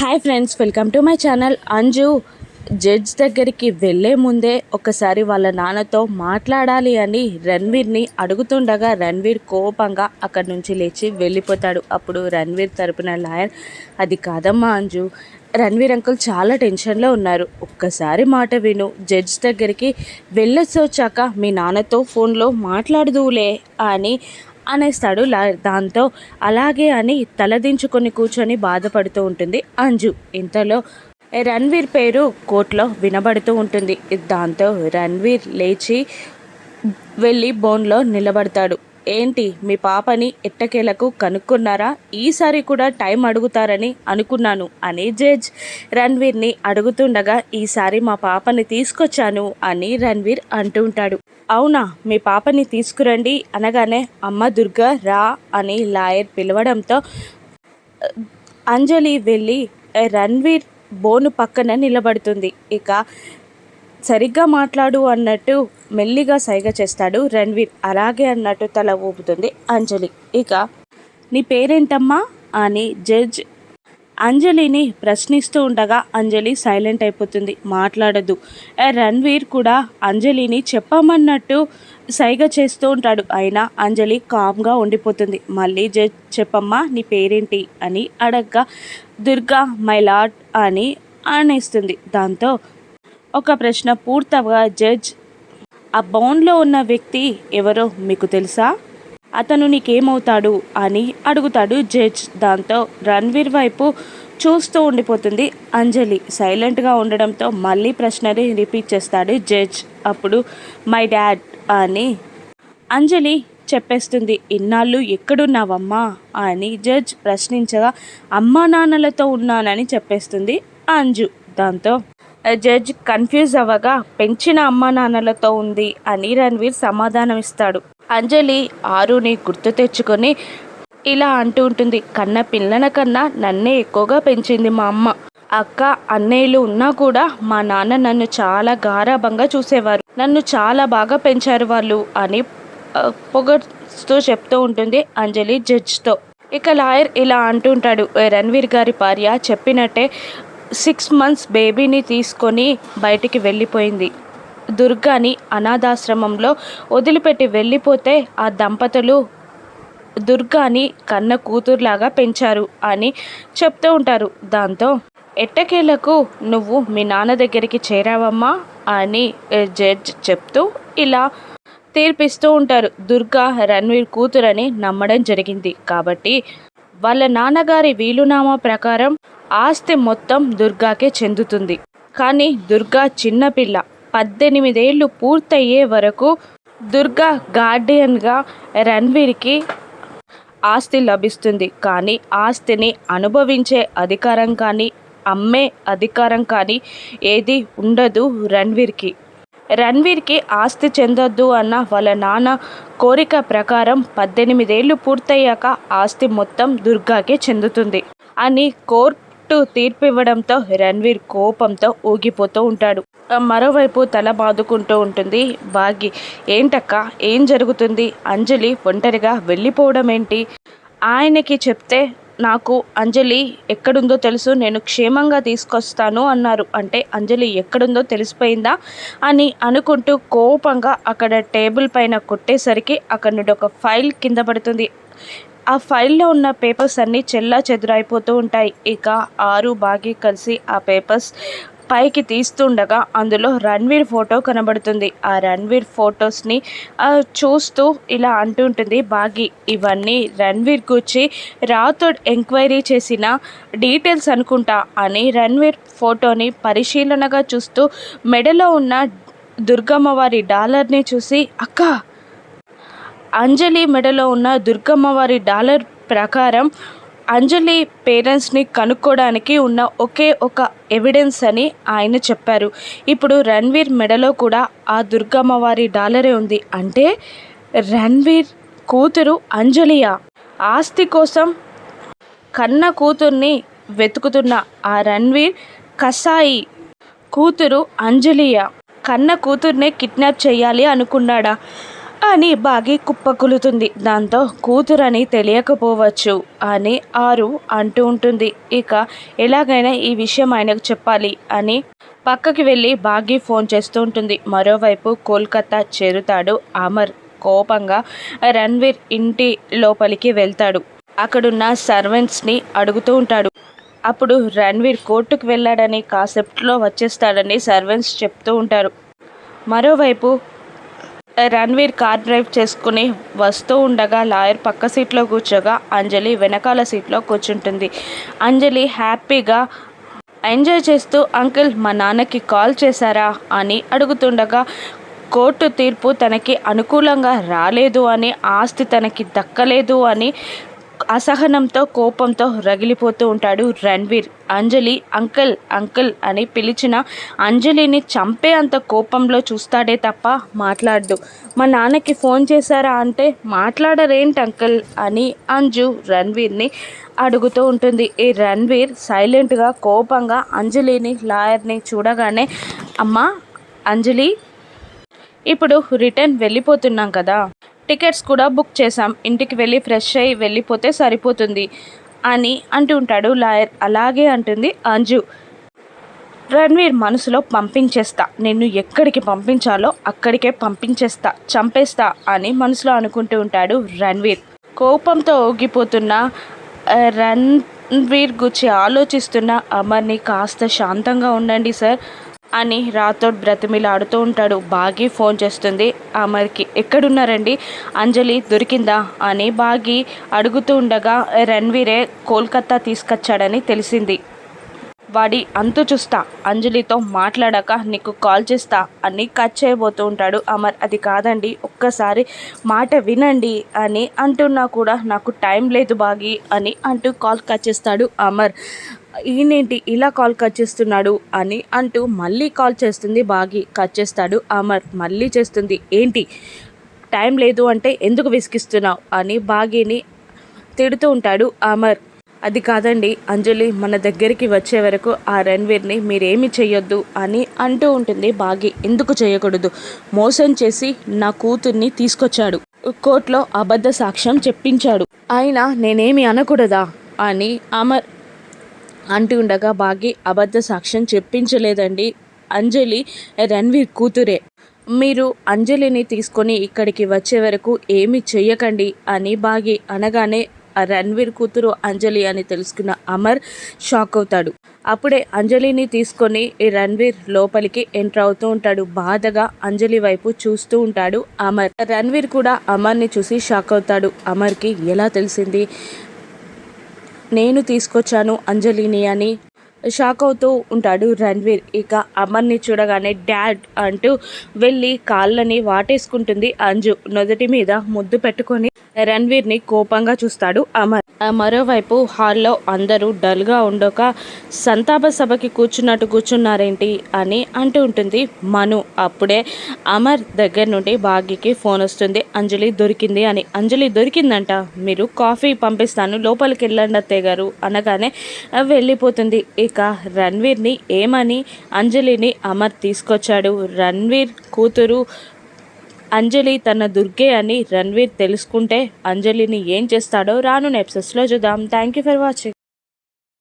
Hi friends welcome to my channel. Anju judge దగ్గరికి వెళ్ళే ముందే ఒకసారి వాళ్ళ నాన్నతో మాట్లాడాలి అని రణ్వీర్ని అడుగుతుండగా రణ్వీర్ కోపంగా అక్కడి నుంచి లేచి వెళ్ళిపోతాడు. అప్పుడు రణ్వీర్ తరపున లాయర్ అది కాదమ్మా అంజు. రణ్వీర్ అంకుల్ చాలా టెన్షన్లో ఉన్నారు. ఒక్కసారి మాట విను. జడ్జ్ దగ్గరికి వెళ్ళొచ్చి మీ నాన్నతో ఫోన్లో మాట్లాడదువులే అని అనేస్తాడు. లా- దాంతో అలాగే అని తలదించుకొని కూర్చొని బాధపడుతూ ఉంటుంది అంజు. ఇంతలో రణ్వీర్ పేరు కోర్టులో వినబడుతూ ఉంటుంది. దాంతో రణ్వీర్ లేచి వెళ్ళి బోన్లో నిలబడతాడు. ఏంటి మీ పాపని ఎట్టకేలకు కనుక్కున్నారా? ఈసారి కూడా టైం అడుగుతారని అనుకున్నాను అని జడ్జ్ రణ్వీర్ని అడుగుతుండగా ఈసారి మా పాపని తీసుకొచ్చాను అని రణ్వీర్ అంటుంటాడు అవునా మీ పాపని తీసుకురండి అనగానే అమ్మ దుర్గా రా అని లాయర్ పిలవడంతో అంజలి వెళ్ళి రణ్వీర్ బోను పక్కన నిలబడుతుంది. ఇక సరిగ్గా మాట్లాడు అన్నట్టు మెల్లిగా సైగ చేస్తాడు రణ్వీర్. అలాగే అన్నట్టు తల ఊపుతుంది అంజలి. ఇక నీ పేరేంటమ్మా? అని జడ్జ్ అంజలిని ప్రశ్నిస్తూ ఉండగా అంజలి సైలెంట్ అయిపోతుంది. మాట్లాడదు రణ్వీర్ కూడా అంజలిని చెప్పమన్నట్టు సైగ చేస్తూ ఉంటాడు. అయినా అంజలి కామ్గా ఉండిపోతుంది. మళ్ళీ జడ్జ్ చెప్పమ్మా నీ పేరేంటి? అని అడగ్గా దుర్గా మై లాడ్ అని అనేస్తుంది. దాంతో ఒక ప్రశ్న పూర్తవగా జడ్జ్ ఆ బౌన్లో ఉన్న వ్యక్తి ఎవరో మీకు తెలుసా? అతను నీకేమవుతాడు అని అడుగుతాడు జడ్జ్. దాంతో రణ్వీర్ వైపు చూస్తూ ఉండిపోతుంది. అంజలి సైలెంట్గా ఉండడంతో మళ్ళీ ప్రశ్నని రిపీట్ చేస్తాడు జడ్జ్. అప్పుడు మై డాడ్ అని అంజలి చెప్పేస్తుంది. ఇన్నాళ్ళు ఎక్కడున్నావమ్మా? అని జడ్జ్ ప్రశ్నించగా అమ్మా నాన్నలతో ఉన్నానని చెప్పేస్తుంది అంజు. దాంతో జడ్జ్ కన్ఫ్యూజ్ అవ్వగా పెంచిన అమ్మా నాన్నలతో ఉంది అని రణ్వీర్ సమాధానం ఇస్తాడు అంజలి ఆరుని గుర్తు తెచ్చుకొని ఇలా అంటూ ఉంటుంది కన్న పిల్లల కన్నా నన్నే ఎక్కువగా పెంచింది మా అమ్మ. అక్క అన్నయ్యలు ఉన్నా కూడా మా నాన్న నన్ను చాలా గారాభంగా చూసేవారు. నన్ను చాలా బాగా పెంచారు వాళ్ళు అని పొగస్తూ చెప్తూ ఉంటుంది అంజలి జడ్జ్తో. ఇక లాయర్ ఇలా అంటుంటాడు రణ్వీర్ గారి భార్య చెప్పినట్టే సిక్స్ మంత్స్ బేబీని తీసుకొని బయటికి వెళ్ళిపోయింది. దుర్గాని అనాథాశ్రమంలో వదిలిపెట్టి వెళ్ళిపోతే ఆ దంపతులు దుర్గాని కన్న కూతురులాగా పెంచారు అని చెప్తూ ఉంటారు. దాంతో ఎట్టకేలకు నువ్వు మీ నాన్న దగ్గరికి చేరావమ్మా అని జడ్జ్ చెప్తూ ఇలా తీర్పిస్తూ ఉంటారు. దుర్గా రణ్వీర్ కూతురని నమ్మడం జరిగింది. కాబట్టి వాళ్ళ నాన్నగారి వీలునామా ప్రకారం ఆస్తి మొత్తం దుర్గాకే చెందుతుంది. కానీ దుర్గా చిన్నపిల్ల పద్దెనిమిదేళ్ళు పూర్తయ్యే వరకు దుర్గా గార్డియన్గా రణ్వీర్కి ఆస్తి లభిస్తుంది. కానీ ఆస్తిని అనుభవించే అధికారం కానీ అమ్మే అధికారం కానీ ఏది ఉండదు రణ్వీర్కి. రణ్వీర్కి ఆస్తి చెందొద్దు అన్న వాళ్ళ నాన్న కోరిక ప్రకారం పద్దెనిమిదేళ్ళు పూర్తయ్యాక ఆస్తి మొత్తం దుర్గాకే చెందుతుంది అని కోర్టు తీర్పు ఇవ్వడంతో రణ్వీర్ కోపంతో ఊగిపోతూ ఉంటాడు. మరోవైపు తల బాదుకుంటూ ఉంటుంది. భాగి ఏంటక్క? ఏం జరుగుతుంది? అంజలి ఒంటరిగా వెళ్ళిపోవడం ఏంటి ఆయనకి చెప్తే నాకు అంజలి ఎక్కడుందో తెలుసు నేను క్షేమంగా తీసుకొస్తాను అన్నారు. అంటే అంజలి ఎక్కడుందో తెలిసిపోయిందా అని అనుకుంటూ కోపంగా అక్కడ టేబుల్ పైన కొట్టేసరికి అక్కడ నుండి ఒక ఫైల్ కింద పడుతుంది. ఆ ఫైల్లో ఉన్న పేపర్స్ అన్నీ చెల్లా చెదురైపోతూ ఉంటాయి. ఇక ఆరు బాగి కలిసి ఆ పేపర్స్ పైకి తీస్తుండగా అందులో రణ్వీర్ ఫోటో కనబడుతుంది. ఆ రణ్వీర్ ఫొటోస్ని చూస్తూ ఇలా అంటుంటుంది బాగి ఇవన్నీ రణ్వీర్ గురించి రాథోడ్ ఎంక్వైరీ చేసిన డీటెయిల్స్ అనుకుంటా అని రణ్వీర్ ఫోటోని పరిశీలనగా చూస్తూ మెడలో ఉన్న దుర్గమ్మ వారి డాలర్ని చూసి అక్క అంజలి మెడలో ఉన్న దుర్గమ్మ వారి డాలర్ ప్రకారం అంజలి పేరెంట్స్ని కనుక్కోవడానికి ఉన్న ఒకే ఒక ఎవిడెన్స్ అని ఆయన చెప్పారు. ఇప్పుడు రణ్వీర్ మెడలో కూడా ఆ దుర్గమ్మ వారి డాలరే ఉంది. అంటే రణ్వీర్ కూతురు అంజలియా. ఆస్తి కోసం కన్న కూతుర్ని వెతుకుతున్న ఆ రణ్వీర్ కసాయి కూతురు అంజలియ. కన్న కూతుర్నే కిడ్నాప్ చేయాలి అనుకున్నాడా? అని బాగి కుప్పకులుతుంది. దాంతో కూతురని తెలియకపోవచ్చు అని ఆరు అంటూ ఉంటుంది. ఇక ఎలాగైనా ఈ విషయం ఆయనకు చెప్పాలి అని పక్కకి వెళ్ళి బాగి ఫోన్ చేస్తూ ఉంటుంది. మరోవైపు కోల్కతా చేరుతాడు అమర్. కోపంగా రణ్వీర్ ఇంటి లోపలికి వెళ్తాడు. అక్కడున్న సర్వెంట్స్ని అడుగుతూ ఉంటాడు. అప్పుడు రణ్వీర్ కోర్టుకు వెళ్ళాడని కాసెప్ట్లో వచ్చేస్తాడని సర్వెంట్స్ చెప్తూ ఉంటారు. మరోవైపు రణ్వీర్ కార్ డ్రైవ్ చేసుకుని వస్తూ ఉండగా లాయర్ పక్క సీట్లో కూర్చోగా అంజలి వెనకాల సీట్లో కూర్చుంటుంది. అంజలి హ్యాపీగా ఎంజాయ్ చేస్తూ అంకిల్ మా నాన్నకి కాల్ చేశారా? అని అడుగుతుండగా కోర్టు తీర్పు తనకి అనుకూలంగా రాలేదు అని ఆస్తి తనకి దక్కలేదు అని అసహనంతో కోపంతో రగిలిపోతూ ఉంటాడు రణ్వీర్. అంజలి అంకుల్ అంకుల్ అని పిలిచిన అంజలిని చంపే అంత కోపంలో చూస్తాడే తప్ప మాట్లాడదు మా నాన్నకి ఫోన్ చేశారా అంటే మాట్లాడరేంటి అంకుల్ అని అంజు రణ్వీర్ని అడుగుతూ ఉంటుంది. ఈ రణ్వీర్ సైలెంట్గా కోపంగా అంజలిని లాయర్ని చూడగానే అమ్మ అంజలి ఇప్పుడు రిటర్న్ వెళ్ళిపోతున్నాం కదా. టికెట్స్ కూడా బుక్ చేశాం. ఇంటికి వెళ్ళి ఫ్రెష్ అయ్యి వెళ్ళిపోతే సరిపోతుంది అని అంటూ ఉంటాడు లాయర్. అలాగే అంటుంది అంజు. రణ్వీర్ మనసులో పంపించేస్తా. నిన్ను ఎక్కడికి పంపించాలో అక్కడికే పంపించేస్తా చంపేస్తా అని మనసులో అనుకుంటూ ఉంటాడు రణ్వీర్. కోపంతో ఊగిపోతున్న రణ్వీర్ గురించి ఆలోచిస్తున్న అమర్ని కాస్త శాంతంగా ఉండండి సార్. అని రాథోడ్ బ్రతిమిలాడుతూ ఉంటాడు. బాగి ఫోన్ చేస్తుంది. అమర్కి ఎక్కడున్నారండి? అంజలి దొరికిందా? అని బాగి అడుగుతూ ఉండగా రణ్వీరే కోల్కత్తా తీసుకొచ్చాడని తెలిసింది. వాడి అంతు చూస్తా. అంజలితో మాట్లాడాక నీకు కాల్ చేస్తా అని కట్ చేయబోతూ ఉంటాడు అమర్. అది కాదండి. ఒక్కసారి మాట వినండి అని అంటున్నా కూడా నాకు టైం లేదు బాగి అని అంటూ కాల్ కట్ చేస్తాడు అమర్. ఈయనేంటి ఇలా కాల్ కట్ చేస్తున్నాడు అని అంటూ మళ్ళీ కాల్ చేస్తుంది బాగి. కట్ చేస్తాడు. అమర్ మళ్ళీ చేస్తుంది. ఏంటి? టైం లేదు అంటే ఎందుకు విసిగిస్తున్నావు? అని బాగిని తిడుతూ ఉంటాడు అమర్. అది కాదండి. అంజలి మన దగ్గరికి వచ్చే వరకు ఆ రణ్వీర్ని మీరేమి చేయొద్దు అని అంటూ ఉంటుంది బాగి. ఎందుకు చేయకూడదు మోసం చేసి నా కూతుర్ని తీసుకొచ్చాడు. కోర్టులో అబద్ధ సాక్ష్యం చెప్పించాడు. అయినా నేనేమి అనకూడదా? అని అమర్ అంటూ ఉండగా బాగి అబద్ధ సాక్ష్యం చెప్పించలేదండి. అంజలి రణ్వీర్ కూతురే. మీరు అంజలిని తీసుకొని ఇక్కడికి వచ్చే వరకు ఏమి చెయ్యకండి అని బాగి అనగానే రణ్వీర్ కూతురు అంజలి అని తెలుసుకున్న అమర్ షాక్ అవుతాడు. అప్పుడే అంజలిని తీసుకొని రణ్వీర్ లోపలికి ఎంటర్ అవుతూ ఉంటాడు. బాధగా అంజలి వైపు చూస్తూ ఉంటాడు అమర్. రణ్వీర్ కూడా అమర్ని చూసి షాక్ అవుతాడు. అమర్కి ఎలా తెలిసింది? నేను తీసుకొచ్చాను అంజలిని అని షాక్ అవుతూ ఉంటాడు రణ్వీర్. ఇక అమర్ని చూడగానే డాడ్ అంటూ వెళ్ళి కాళ్ళని వాటేసుకుంటుంది అంజు. నొదటి మీద ముద్దు పెట్టుకొని రణ్వీర్ని కోపంగా చూస్తాడు అమర్. మరోవైపు హాల్లో అందరూ డల్గా ఉండక సంతాప సభకి కూర్చున్నట్టు కూర్చున్నారేంటి అని అంటూ ఉంటుంది మను. అప్పుడే అమర్ దగ్గర నుండి బాగికి ఫోన్ వస్తుంది. అంజలి దొరికింది అని. అంజలి దొరికిందంట. మీరు కాఫీ పంపిస్తాను లోపలికి వెళ్ళండి అత్తయ్య గారు. అనగానే వెళ్ళిపోతుంది. ఇక రణ్వీర్ని ఏమని అంజలిని అమర్ తీసుకొచ్చాడు? రణ్వీర్ కూతురు అంజలి తన దుర్గే అని రణ్వీర్ తెలుసుకుంటే అంజలిని ఏం చేస్తాడో రాను నెప్సెస్లో చూద్దాం. Thank you for watching